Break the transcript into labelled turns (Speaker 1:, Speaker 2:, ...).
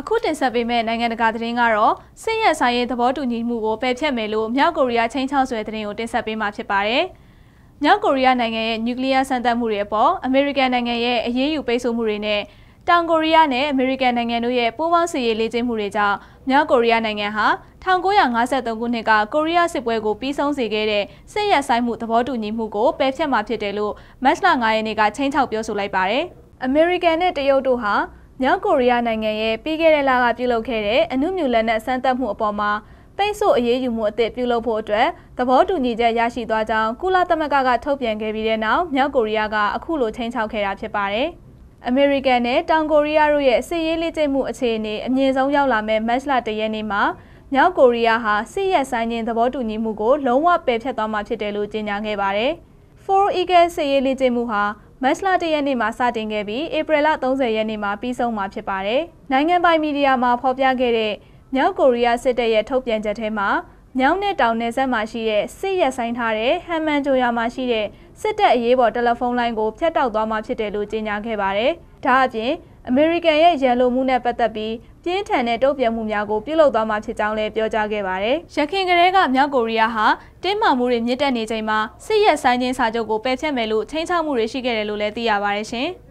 Speaker 1: အခုတင်ဆက်ပေးမယ့်နိုင်ငံတကာသတင်းကတော့စစ်ရဲဆိုင်ရေးသဘောတူညီမှုကိုပယ်ဖျက်မယ်လို့မြောက်ကိုရီးယားချင်းချောက်ဆွဲသတင်းကိုတင်ဆက်ပေးမှာဖြစ်ပါတယ်။မြောက်ကိုရီးယားနိုင်ငံရဲ့နျူကလ িয়ার စမ်းသပ်မှုတွေအပေါ်အမေရိကန်နိုင်ငံရဲ့အရေးယူပိတ်ဆို့မှုတွေနဲ့တောင်ကိုရီးယားနဲ့အမေရိကန်နိုင်ငံတို့ရဲ့ပူးပေါင်းစစ်ရေးလေ့ကျင့်မှုတွေကြောင့်မြောက်ကိုရီးယားနိုင်ငံဟာ1953ခုနှစ်ကကိုရီးယားစစ်ပွဲကိုပြီးဆုံးစေခဲ့တဲ့စစ်ရဲဆိုင်မှုသဘောတူညီမှုကိုပယ်ဖျက်မှာဖြစ်တယ်လို့မတ်လ9ရက်နေ့ကချင်းချောက်ပြောဆိုလိုက်ပါတယ်။အမေရိကန်နဲ့တရုတ်တို့ဟာ မြောက်ကိုရီးယားနိုင်ငံရဲ့ပြီးခဲ့တဲ့လကပြုလုပ်ခဲ့တဲ့အနုမြူလက်နက်စမ်းသပ်မှုအပေါ်မှာပိတ်ဆို့အရေးယူမှုအသစ်ပြုလုပ်ဖို့အတွက်သဘောတူညီချက်ရရှိသွားကြောင်းကုလသမဂ္ဂကထုတ်ပြန်ခဲ့ပြီးတဲ့နောက်မြောက်ကိုရီးယားကအခုလိုချိန်ချောက်ခဲ့တာဖြစ်ပါတယ်။အမေရိကန်နဲ့တောင်ကိုရီးယားတို့ရဲ့စစ်ရေးလေ့ကျင့်မှုအခြေအနေအမြင့်ဆုံးရောက်လာမဲ့မတ်လတရက်နေ့မှာမြောက်ကိုရီးယားဟာစစ်ရဲဆိုင်ခြင်းသဘောတူညီမှုကိုလုံးဝပယ်ဖျက်သွားမှာဖြစ်တယ်လို့ကြေညာခဲ့ပါတယ်။ Four Eagle စစ်ရေးလေ့ကျင့်မှုဟာ မတ်လ၁ရက်နေ့မှာစတင်ခဲ့ပြီးဧပြီလ30ရက်နေ့မှာပြီးဆုံးမှာဖြစ်ပါတယ်။နိုင်ငံပိုင်မီဒီယာမှာဖော်ပြခဲ့တဲ့မြောက်ကိုရီးယားစစ်တပ်ရဲ့ထုတ်ပြန်ချက်ထဲမှာ မြောက်နဲ့တောင်နယ်စပ်မှာရှိတဲ့စစ်ရက်ဆိုင်ထားတဲ့ဟမ်မန်ဂျိုယာမှာရှိတဲ့စစ်တပ်အရေးပေါ်တယ်လီဖုန်းလိုင်းကိုဖျက်တောက်သွားမှာဖြစ်တယ်လို့ကြေညာခဲ့ပါတယ်။ဒါအပြင်အမေရိကန်ရဲ့ရန်လိုမှုနဲ့ပတ်သက်ပြီးပြင်းထန်တဲ့တုံ့ပြန်မှုများကိုပြုလုပ်သွားမှာဖြစ်ကြောင်းလည်းပြောကြားခဲ့ပါတယ်။ရခိုင်ကလေးကမြောက်ကိုရီးယားဟာတင်းမာမှုတွေမြင့်တက်နေချိန်မှာစစ်ရဲဆိုင်ချင်းစာချုပ်ကိုပယ်ဖျက်မယ်လို့ချိန်ချောက်မှုတွေရှိခဲ့တယ်လို့လည်းသိရပါတယ်ရှင်။